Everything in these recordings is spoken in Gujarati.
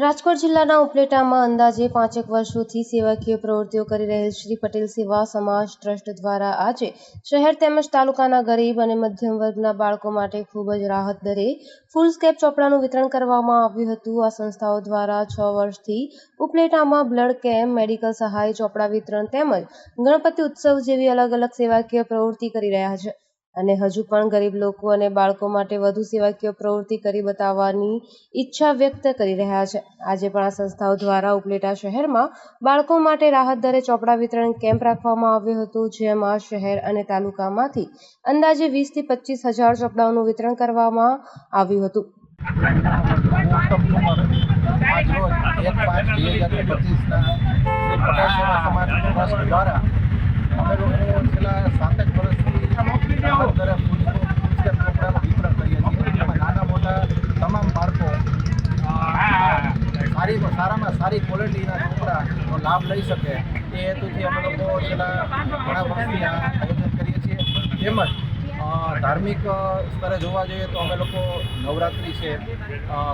રાજકોટ જિલ્લાના ઉપલેટામાં અંદાજે પાંચેક વર્ષોથી સેવાકીય પ્રવૃત્તિઓ કરી રહેલ શ્રી પટેલ સેવા સમાજ ટ્રસ્ટ દ્વારા આજે શહેર તેમજ તાલુકાના ગરીબ અને મધ્યમ વર્ગના બાળકો માટે ખૂબ જ રાહત દરે ફૂલ સ્કેપ ચોપડાનું વિતરણ કરવામાં આવ્યું હતું. આ સંસ્થાઓ દ્વારા છ વર્ષથી ઉપલેટામાં બ્લડ કેમ્પ, મેડિકલ સહાય, ચોપડા વિતરણ તેમજ ગણપતિ ઉત્સવ જેવી અલગ અલગ સેવાકીય પ્રવૃત્તિ કરી રહ્યા છે. અને હજુ પણ ગરીબ લોકો અને બાળકો માટે વધુ સેવાકીય પ્રવૃત્તિ કરી બતાવવાની ઈચ્છા વ્યક્ત કરી રહ્યા છે. આજે પણ આ સંસ્થાઓ દ્વારા ઉપલેટા શહેરમાં બાળકો માટે રાહત દરે ચોપડા વિતરણ કેમ્પ રાખવામાં આવ્યો હતો, જેમાં શહેર અને તાલુકામાંથી અંદાજે વીસથી પચીસ હજાર ચોપડાઓનું વિતરણ કરવામાં આવ્યું હતું. દ્વારા સાતેક વર્ષથી રાહત દરે ફૂલ સ્ટેપ પ્રોગ્રામ વિતરણ કરીએ છીએ જેમાં નાના મોટા તમામ બાળકો અ, સારી સારામાં સારી ક્વોલિટીના છોકરાનો લાભ લઈ શકે એ હેતુથી અમે લોકો છેલ્લા ઘણા વર્ષથી આ આયોજન કરીએ છીએ. તેમજ ધાર્મિક સ્તરે જોવા જઈએ તો અમે લોકો નવરાત્રિ છે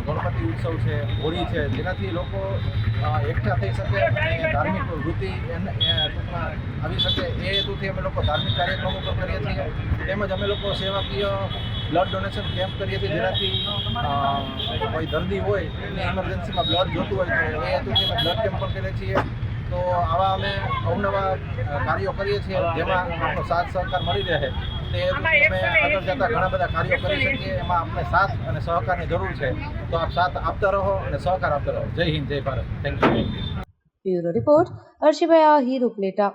ગણપતિ ઉત્સવ છે, હોળી છે, જેનાથી લોકો એકઠા થઈ શકે અને ધાર્મિક વૃત્તિ ટૂંકમાં આવી શકે એ હેતુથી અમે લોકો ધાર્મિક કાર્યક્રમો પણ કરીએ છીએ. તેમજ અમે લોકો સેવાકીય બ્લડ ડોનેશન કેમ્પ કરીએ છીએ, જેનાથી કોઈ દર્દી હોય એને ઇમરજન્સીમાં બ્લડ જોતું હોય તો એ હેતુથી અમે બ્લડ કેમ્પ પણ કરીએ છીએ. તો આવા અમે અવનવા કાર્યો કરીએ છીએ જેમાં આપણો સાથ સહકાર મળી રહે. તે અમે આગળ જતા ઘણા બધા કાર્યો કરી શકીએ. એમાં આપણે સાથ અને સહકારની જરૂર છે. તો આપ સાથ આપતા રહો અને સહકાર આપતા રહો. જય હિન્દ જય Bharat. Thank you bureau report Harshibhai Ahir Upleta.